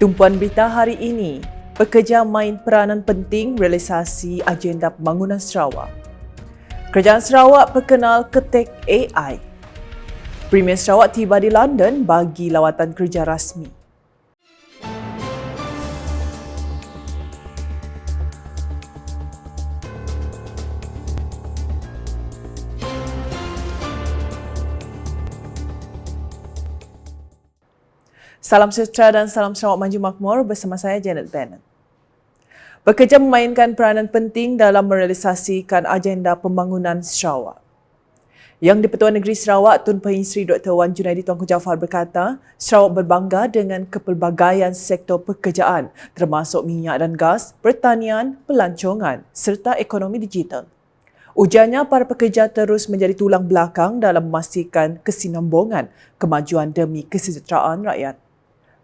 Tumpuan berita hari ini, pekerja main peranan penting realisasi agenda pembangunan Sarawak. Kerajaan Sarawak perkenal ketek AI. Premier Sarawak tiba di London bagi lawatan kerja rasmi. Salam sejahtera dan salam Sarawak Maju Makmur bersama saya Janet Bennett. Bekerja memainkan peranan penting dalam merealisasikan agenda pembangunan Sarawak. Yang di-Pertuan Negeri Sarawak Tun Pehin Sri Dr. Wan Junaidi Tuanku Jaafar berkata, Sarawak berbangga dengan kepelbagaian sektor pekerjaan termasuk minyak dan gas, pertanian, pelancongan serta ekonomi digital. Ujarnya para pekerja terus menjadi tulang belakang dalam memastikan kesinambungan kemajuan demi kesejahteraan rakyat.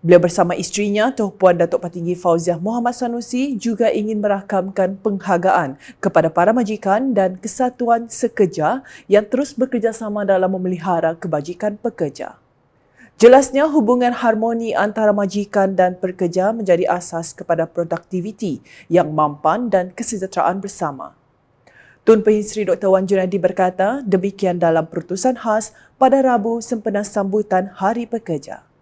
Beliau bersama isterinya, Tuan Puan Datuk Patinggi Fauziah Muhammad Sanusi juga ingin merakamkan penghargaan kepada para majikan dan kesatuan sekerja yang terus bekerjasama dalam memelihara kebajikan pekerja. Jelasnya hubungan harmoni antara majikan dan pekerja menjadi asas kepada produktiviti yang mampan dan kesejahteraan bersama. Tun Pehin Sri Dr. Wan Junadi berkata demikian dalam perutusan khas pada Rabu sempena sambutan Hari Pekerja.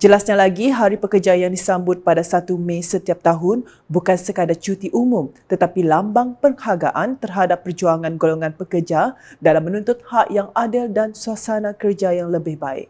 Jelasnya lagi, Hari Pekerja yang disambut pada 1 Mei setiap tahun bukan sekadar cuti umum tetapi lambang penghargaan terhadap perjuangan golongan pekerja dalam menuntut hak yang adil dan suasana kerja yang lebih baik.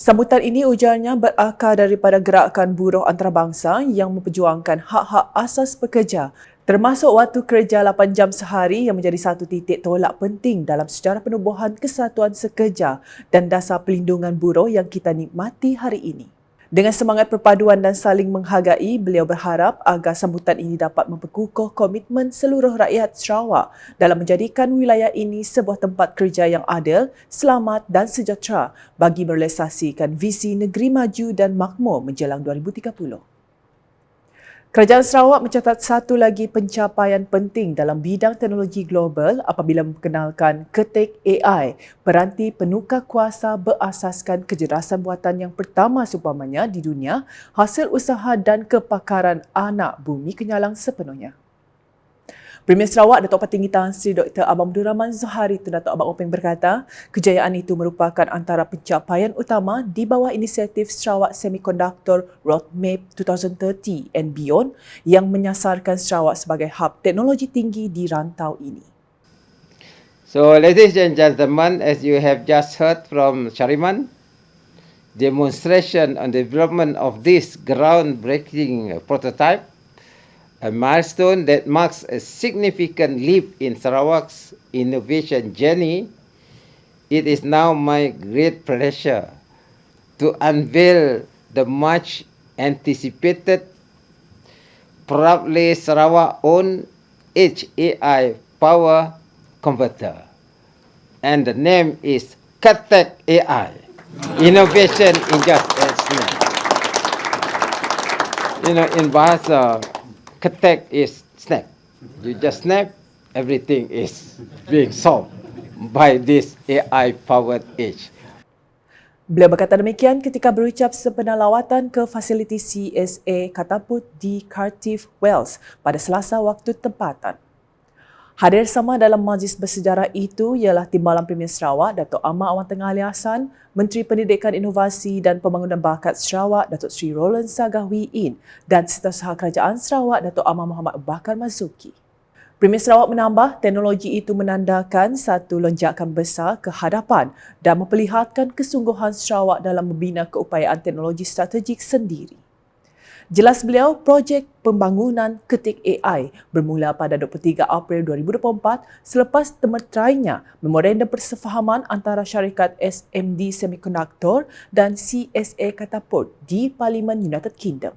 Sambutan ini ujarnya berakar daripada gerakan buruh antarabangsa yang memperjuangkan hak-hak asas pekerja termasuk waktu kerja 8 jam sehari yang menjadi satu titik tolak penting dalam sejarah penubuhan kesatuan sekerja dan dasar pelindungan buruh yang kita nikmati hari ini. Dengan semangat perpaduan dan saling menghargai, beliau berharap agar sambutan ini dapat memperkukuh komitmen seluruh rakyat Sarawak dalam menjadikan wilayah ini sebuah tempat kerja yang adil, selamat dan sejahtera bagi merealisasikan visi negeri maju dan makmur menjelang 2030. Kerajaan Sarawak mencatat satu lagi pencapaian penting dalam bidang teknologi global apabila memperkenalkan ketik AI, peranti penukar kuasa berasaskan kecerdasan buatan yang pertama seumpamanya di dunia, hasil usaha dan kepakaran anak bumi kenyalang sepenuhnya. Premier Sarawak Datuk Patinggi Tan Sri Dr. Abang Abdul Rahman Zuhari Tun Datuk Abang Openg berkata, kejayaan itu merupakan antara pencapaian utama di bawah inisiatif Sarawak Semiconductor Roadmap 2030 and Beyond yang menyasarkan Sarawak sebagai hub teknologi tinggi di rantau ini. So, ladies and gentlemen, as you have just heard from Shariman, demonstration on development of this groundbreaking prototype a milestone that marks a significant leap in Sarawak's innovation journey, it is now my great pleasure to unveil the much anticipated, proudly Sarawak owned HAI power converter. And the name is Katek AI, Innovation in Just You know, in Bahasa ketek is snap. You just snap, everything is being solved by this AI-powered age. Beliau berkata demikian ketika berucap sempena lawatan ke fasiliti CSA Kataput di Cardiff, Wales pada selasa waktu tempatan. Hadir sama dalam majlis bersejarah itu ialah Timbalan Premier Sarawak, Datuk Ahmad Awan Tengah Ali Hassan, Menteri Pendidikan Inovasi dan Pembangunan Bakat Sarawak, Datuk Sri Roland Sagahwi In dan Setiausaha Kerajaan Sarawak, Datuk Ahmad Muhammad Bakar Mazuki. Premier Sarawak menambah teknologi itu menandakan satu lonjakan besar ke hadapan dan memperlihatkan kesungguhan Sarawak dalam membina keupayaan teknologi strategik sendiri. Jelas beliau, projek pembangunan ketik AI bermula pada 23 April 2024 selepas temertrainya memorandum persefahaman antara syarikat SMD Semiconductor dan CSA Catapult di Parlimen United Kingdom.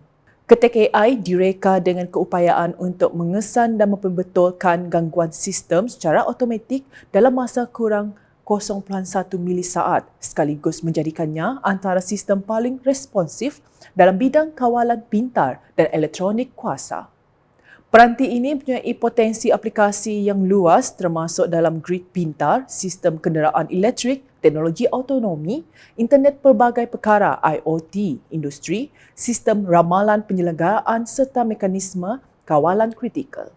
Ketik AI direka dengan keupayaan untuk mengesan dan memperbetulkan gangguan sistem secara automatik dalam masa kurang 0.1 milisaat sekaligus menjadikannya antara sistem paling responsif dalam bidang kawalan pintar dan elektronik kuasa. Peranti ini mempunyai potensi aplikasi yang luas termasuk dalam grid pintar, sistem kenderaan elektrik, teknologi autonomi, internet pelbagai perkara IoT, industri, sistem ramalan penyelenggaraan serta mekanisme kawalan kritikal.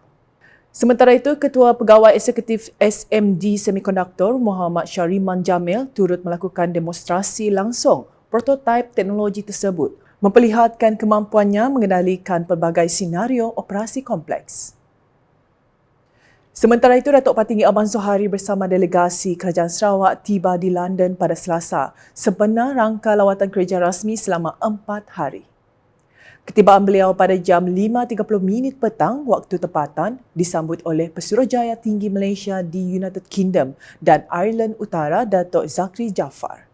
Sementara itu, Ketua Pegawai Eksekutif SMD Semiconductor Muhammad Syariman Jamil turut melakukan demonstrasi langsung prototipe teknologi tersebut memperlihatkan kemampuannya mengendalikan pelbagai senario operasi kompleks. Sementara itu, Datuk Patinggi Abang Zohari bersama delegasi Kerajaan Sarawak tiba di London pada Selasa sebenar rangka lawatan kerja rasmi selama empat hari. Ketibaan beliau pada jam 5.30 minit petang waktu tempatan disambut oleh Pesuruhjaya Tinggi Malaysia di United Kingdom dan Ireland Utara Datuk Zakri Jaafar.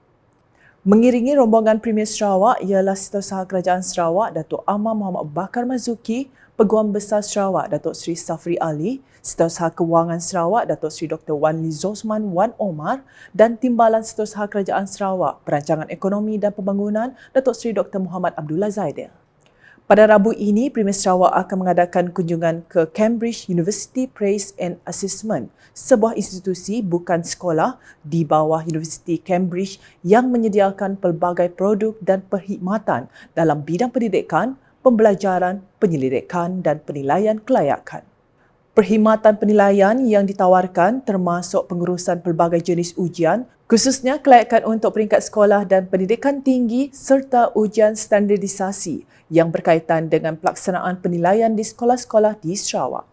Mengiringi rombongan Premier Sarawak ialah Setiausaha Kerajaan Sarawak Datuk Amar Muhammad Bakar Mazuki, Peguam Besar Sarawak Datuk Seri Safri Ali, Setiausaha Kewangan Sarawak Datuk Seri Dr. Wan Lizosman Wan Omar dan Timbalan Setiausaha Kerajaan Sarawak Perancangan Ekonomi dan Pembangunan Datuk Seri Dr. Muhammad Abdullah Zaidil. Pada Rabu ini, Premier Sarawak akan mengadakan kunjungan ke Cambridge University Praise and Assessment, sebuah institusi bukan sekolah di bawah Universiti Cambridge yang menyediakan pelbagai produk dan perkhidmatan dalam bidang pendidikan, pembelajaran, penyelidikan dan penilaian kelayakan. Perkhidmatan penilaian yang ditawarkan termasuk pengurusan pelbagai jenis ujian, khususnya kelayakan untuk peringkat sekolah dan pendidikan tinggi serta ujian standardisasi yang berkaitan dengan pelaksanaan penilaian di sekolah-sekolah di Sarawak.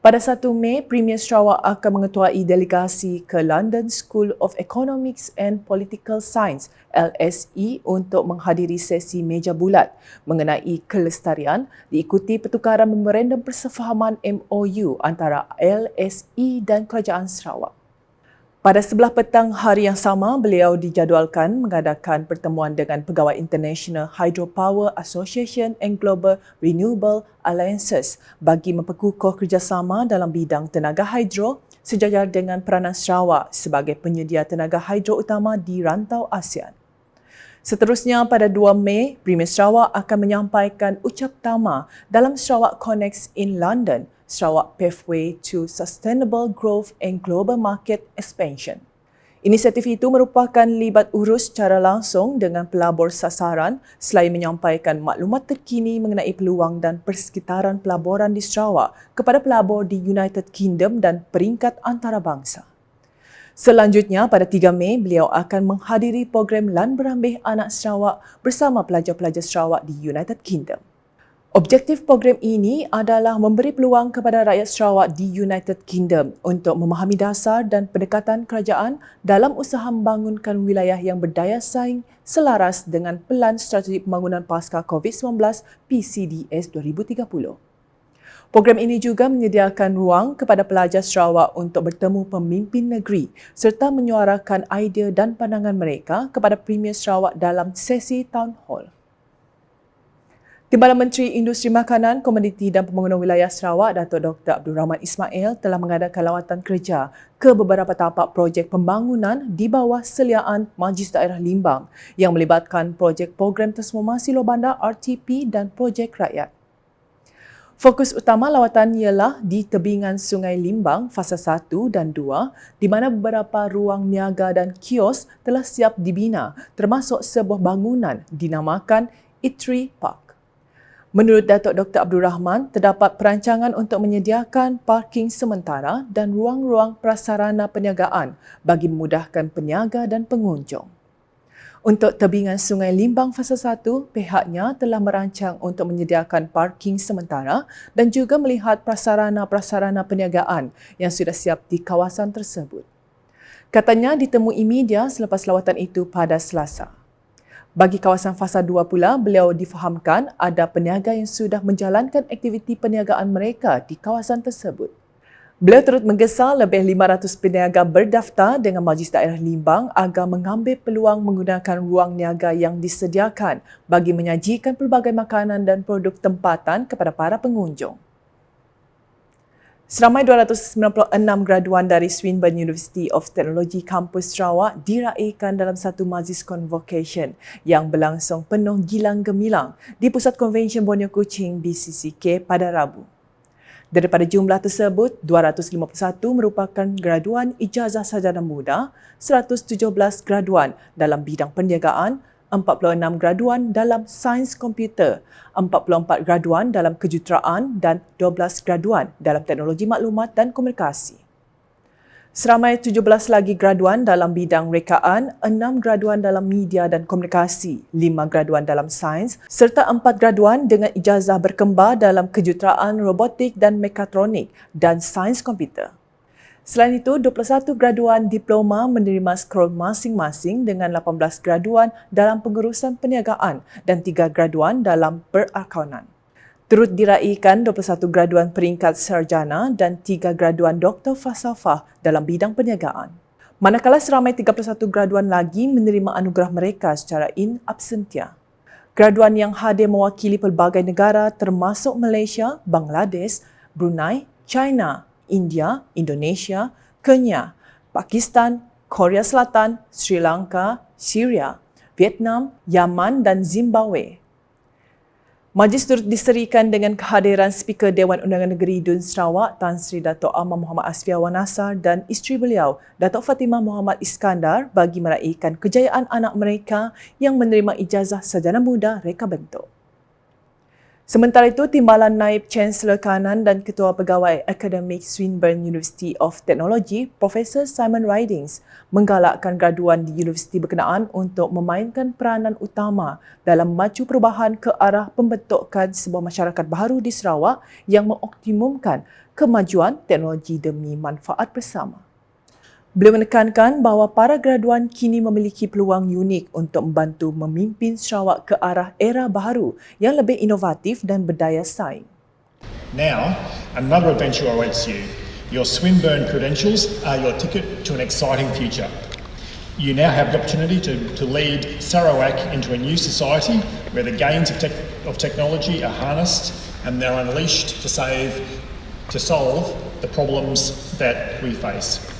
Pada 1 Mei, Premier Sarawak akan mengetuai delegasi ke London School of Economics and Political Science LSE untuk menghadiri sesi meja bulat mengenai kelestarian diikuti pertukaran memorandum persefahaman MOU antara LSE dan Kerajaan Sarawak. Pada sebelah petang hari yang sama, beliau dijadualkan mengadakan pertemuan dengan Pegawai International Hydropower Association and Global Renewable Alliances bagi memperkukuh kerjasama dalam bidang tenaga hidro sejajar dengan peranan Sarawak sebagai penyedia tenaga hidro utama di rantau ASEAN. Seterusnya pada 2 Mei, Premier Sarawak akan menyampaikan ucap tama dalam Sarawak Connects in London Sarawak Pathway to Sustainable Growth and Global Market Expansion. Inisiatif itu merupakan libat urus secara langsung dengan pelabur sasaran selain menyampaikan maklumat terkini mengenai peluang dan persekitaran pelaburan di Sarawak kepada pelabur di United Kingdom dan peringkat antarabangsa. Selanjutnya, pada 3 Mei, beliau akan menghadiri program Lan Berambih Anak Sarawak bersama pelajar-pelajar Sarawak di United Kingdom. Objektif program ini adalah memberi peluang kepada rakyat Sarawak di United Kingdom untuk memahami dasar dan pendekatan kerajaan dalam usaha membangunkan wilayah yang berdaya saing selaras dengan Pelan Strategi Pembangunan Pasca COVID-19 PCDS 2030. Program ini juga menyediakan ruang kepada pelajar Sarawak untuk bertemu pemimpin negeri serta menyuarakan idea dan pandangan mereka kepada Premier Sarawak dalam sesi Town Hall. Timbalan Menteri Industri Makanan, Komoditi dan Pembangunan Wilayah Sarawak, Datuk Dr. Abdul Rahman Ismail telah mengadakan lawatan kerja ke beberapa tapak projek pembangunan di bawah seliaan Majlis Daerah Limbang yang melibatkan projek program transformasi luar bandar RTP dan projek rakyat. Fokus utama lawatan ialah di tebingan Sungai Limbang fasa 1 dan 2 di mana beberapa ruang niaga dan kios telah siap dibina termasuk sebuah bangunan dinamakan Itri Park. Menurut Datuk Dr. Abdul Rahman, terdapat perancangan untuk menyediakan parking sementara dan ruang-ruang prasarana perniagaan bagi memudahkan peniaga dan pengunjung. Untuk tebingan Sungai Limbang Fasa 1, pihaknya telah merancang untuk menyediakan parking sementara dan juga melihat prasarana-prasarana perniagaan yang sudah siap di kawasan tersebut. Katanya ditemui media selepas lawatan itu pada Selasa. Bagi kawasan fasa 2 pula, beliau difahamkan ada peniaga yang sudah menjalankan aktiviti perniagaan mereka di kawasan tersebut. Beliau turut menggesa lebih 500 peniaga berdaftar dengan Majlis Daerah Limbang agar mengambil peluang menggunakan ruang niaga yang disediakan bagi menyajikan pelbagai makanan dan produk tempatan kepada para pengunjung. Seramai 296 graduan dari Swinburne University of Technology Kampus Sarawak diraihkan dalam satu majlis convocation yang berlangsung penuh gilang gemilang di Pusat Konvensyen Borneo Kuching BCCK pada Rabu. Daripada jumlah tersebut, 251 merupakan graduan ijazah sarjana muda, 117 graduan dalam bidang perniagaan, 46 graduan dalam sains komputer, 44 graduan dalam kejuruteraan dan 12 graduan dalam teknologi maklumat dan komunikasi. Seramai 17 lagi graduan dalam bidang rekaan, 6 graduan dalam media dan komunikasi, 5 graduan dalam sains serta 4 graduan dengan ijazah berkembar dalam kejuruteraan robotik dan mekatronik dan sains komputer. Selain itu, 21 graduan diploma menerima skron masing-masing dengan 18 graduan dalam pengurusan perniagaan dan 3 graduan dalam perakaunan. Turut diraikan 21 graduan peringkat sarjana dan 3 graduan doktor falsafah dalam bidang perniagaan. Manakala seramai 31 graduan lagi menerima anugerah mereka secara in absentia. Graduan yang hadir mewakili pelbagai negara termasuk Malaysia, Bangladesh, Brunei, China, India, Indonesia, Kenya, Pakistan, Korea Selatan, Sri Lanka, Syria, Vietnam, Yaman dan Zimbabwe. Majlis turut diserikan dengan kehadiran Speaker Dewan Undangan Negeri Dun Sarawak Tan Sri Dato' Ahmad Muhammad Asfiawan Nasar dan isteri beliau Dato' Fatimah Muhammad Iskandar bagi meraihkan kejayaan anak mereka yang menerima ijazah sarjana muda reka bentuk. Sementara itu, Timbalan Naib Chancellor Kanan dan Ketua Pegawai Akademik Swinburne University of Technology, Profesor Simon Ridings, menggalakkan graduan di universiti berkenaan untuk memainkan peranan utama dalam maju perubahan ke arah pembentukan sebuah masyarakat baru di Sarawak yang mengoptimumkan kemajuan teknologi demi manfaat bersama. Beliau menekankan bahawa para graduan kini memiliki peluang unik untuk membantu memimpin Sarawak ke arah era baru yang lebih inovatif dan berdaya saing. Now, another adventure awaits you. Your Swinburne credentials are your ticket to an exciting future. You now have the opportunity to, to lead Sarawak into a new society where the gains of, tech, of technology are harnessed and they're unleashed to save, to solve the problems that we face.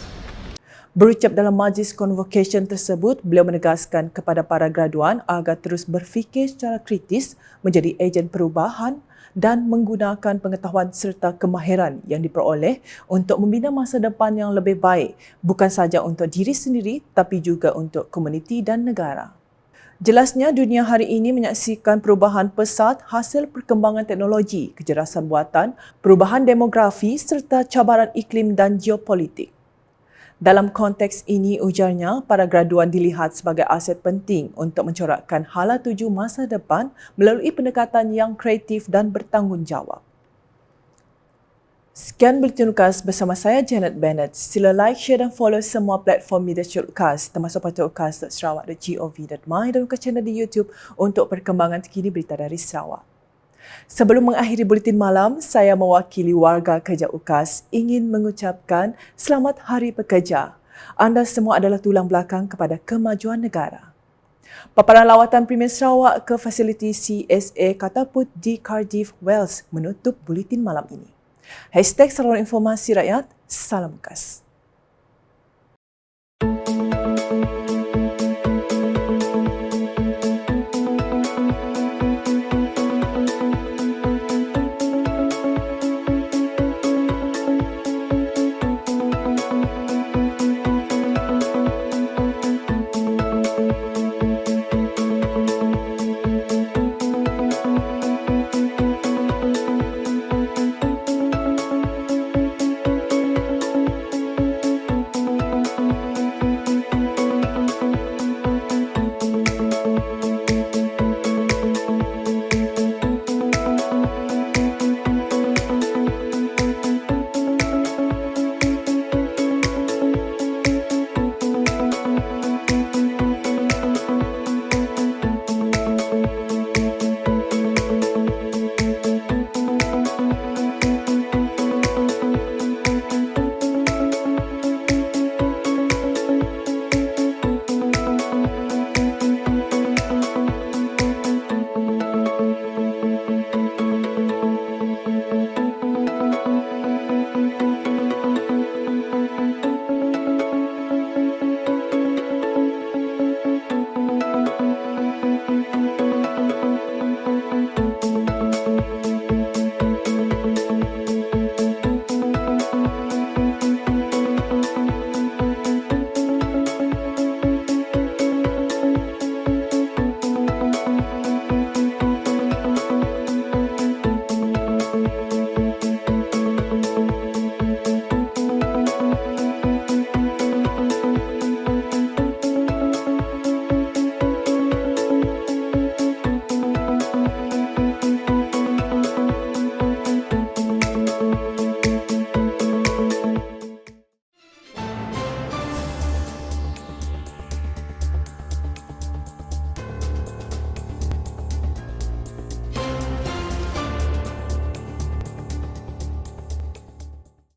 Berucap dalam majlis convocation tersebut, beliau menegaskan kepada para graduan agar terus berfikir secara kritis menjadi ejen perubahan dan menggunakan pengetahuan serta kemahiran yang diperoleh untuk membina masa depan yang lebih baik bukan sahaja untuk diri sendiri tapi juga untuk komuniti dan negara. Jelasnya dunia hari ini menyaksikan perubahan pesat hasil perkembangan teknologi, kejerasan buatan, perubahan demografi serta cabaran iklim dan geopolitik. Dalam konteks ini, ujarnya, para graduan dilihat sebagai aset penting untuk mencorakkan hala tuju masa depan melalui pendekatan yang kreatif dan bertanggungjawab. Sekian Bulletin Ukas bersama saya Janet Bennett. Sila like, share dan follow semua platform media Ukas termasuk portal ukas.sarawak.gov.my dan Ukas channel di YouTube untuk perkembangan terkini berita dari Sarawak. Sebelum mengakhiri buletin malam, saya mewakili warga kerja UKAS ingin mengucapkan selamat hari pekerja. Anda semua adalah tulang belakang kepada kemajuan negara. Paparan lawatan Premier Sarawak ke fasiliti CSA Kataput di Cardiff, Wales menutup buletin malam ini. Hashtag Saluran Informasi Rakyat, Salam UKAS.